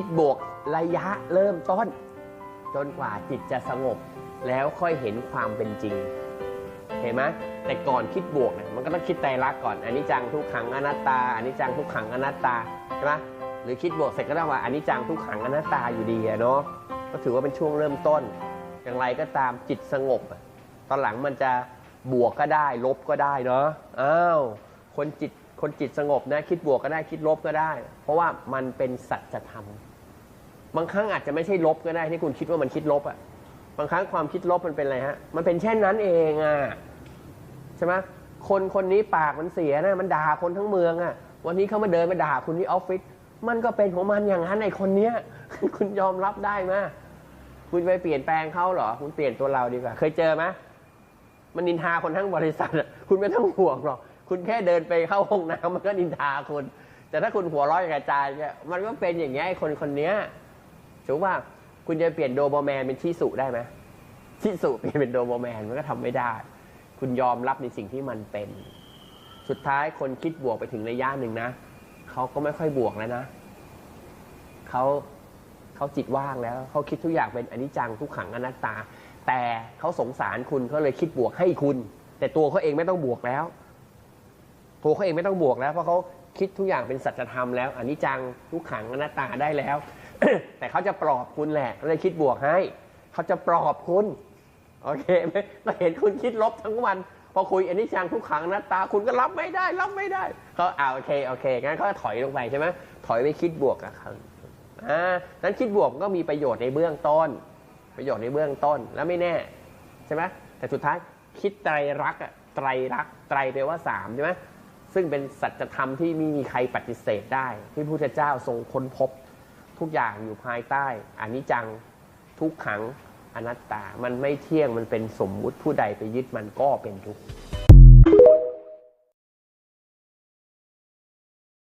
คิดบวกระยะเริ่มต้น จนกว่าจิตจะสงบ แล้วค่อยเห็นความเป็นจริง เห็นไหมแต่ก่อนคิดบวกเนี่ยมันก็ต้องคิดไตรลักษณ์ก่อนอันนี้จังทุกขังอนัตตาอันนี้จังทุกขังอนัตตาใช่ไหมหรือคิดบวกเสร็จก็ต้องว่าอันนี้จังทุกขังอนัตตาอยู่ดีเนาะก็ถือว่าเป็นช่วงเริ่มต้น อย่างไรก็ตามจิตสงบ ตอนหลังมันจะบวกก็ได้ ลบก็ได้เนาะอ้าวคนจิตคนจิตสงบนะคิดบวกก็ได้คิดลบก็ได้ เพราะว่ามันเป็นสัจธรรม บางครั้งอาจจะไม่ใช่ลบก็ได้ที่คุณคิดว่ามันคิดลบอะบางครั้งความคิดลบมันเป็นอะไรฮะ มันเป็นเช่นนั้นเองอะใช่ไหมคนคนนี้ปากมันเสียนะ มันด่าคนทั้งเมืองอะวันนี้เขามาเดินมาด่าคุณที่ออฟฟิศมันก็เป็นของมันอย่างนั้นไอคนเนี้ย คุณยอมรับได้ไหมคุณไปเปลี่ยนแปลงเขาเหรอ คุณเปลี่ยนตัวเราดีกว่า เคยเจอไหมมันนินทาคนทั้งบริษัทอะคุณไม่ต้องห่วงหรอกคุณแค่เดินไปเข้าห้องน้ำมันก็นินทาคุณ แต่ถ้าคุณหัวร้อยกระจายเนี่ยมันก็เป็นอย่างเงี้ยคนคนเนี้ย ถือว่าคุณจะเปลี่ยนโดโบแมนเป็นชิสุได้ไหมชิสุเปลี่ยนเป็นโดโบแมนมันก็ทำไม่ได้ คุณยอมรับในสิ่งที่มันเป็น สุดท้ายคนคิดบวกไปถึงระยะหนึ่งนะเขาก็ไม่ค่อยบวกแล้วนะเขาเขาจิตว่างแล้วเขาคิดทุกอย่างเป็นอนิจจังทุกขังอนัตตา แต่เขาสงสารคุณเขาเลยคิดบวกให้คุณ แต่ตัวเขาเองไม่ต้องบวกแล้ว ตัวเขาเองไม่ต้องบวกแล้วเพราะเขาคิดทุกอย่างเป็นสัจธรรมแล้วอนิจจังทุกขังอนัตตาได้แล้ว แต่เขาจะปลอบคุณแหละเลยคิดบวกให้ เขาจะปลอบคุณ โอเคไหมเราเห็นคุณคิดลบทั้งวัน พอคุยอันิจจังทุกขังนัตตาคุณก็รับไม่ได้ รับไม่ได้เขาอ่าโอเคโอเคงั้นเขาถอยลงไปใช่ไหมถอยไปคิดบวกกับเขาอ่านั้นคิดบวกก็มีประโยชน์ในเบื้องต้น ประโยชน์ในเบื้องต้นแล้วไม่แน่ใช่ไหมแต่สุดท้ายคิดไตรรักษณ์อะไตรรักไตรแปลว่าสามใช่ไหมซึ่งเป็นสัจธรรมที่ไม่มีใครปฏิเสธได้ ที่พระพุทธเจ้าทรงค้นพบ ทุกอย่างอยู่ภายใต้อนิจจังทุกขังอนัตตา มันไม่เที่ยงมันเป็นสมมุติผู้ใดไปยึดมันก็เป็นทุกข์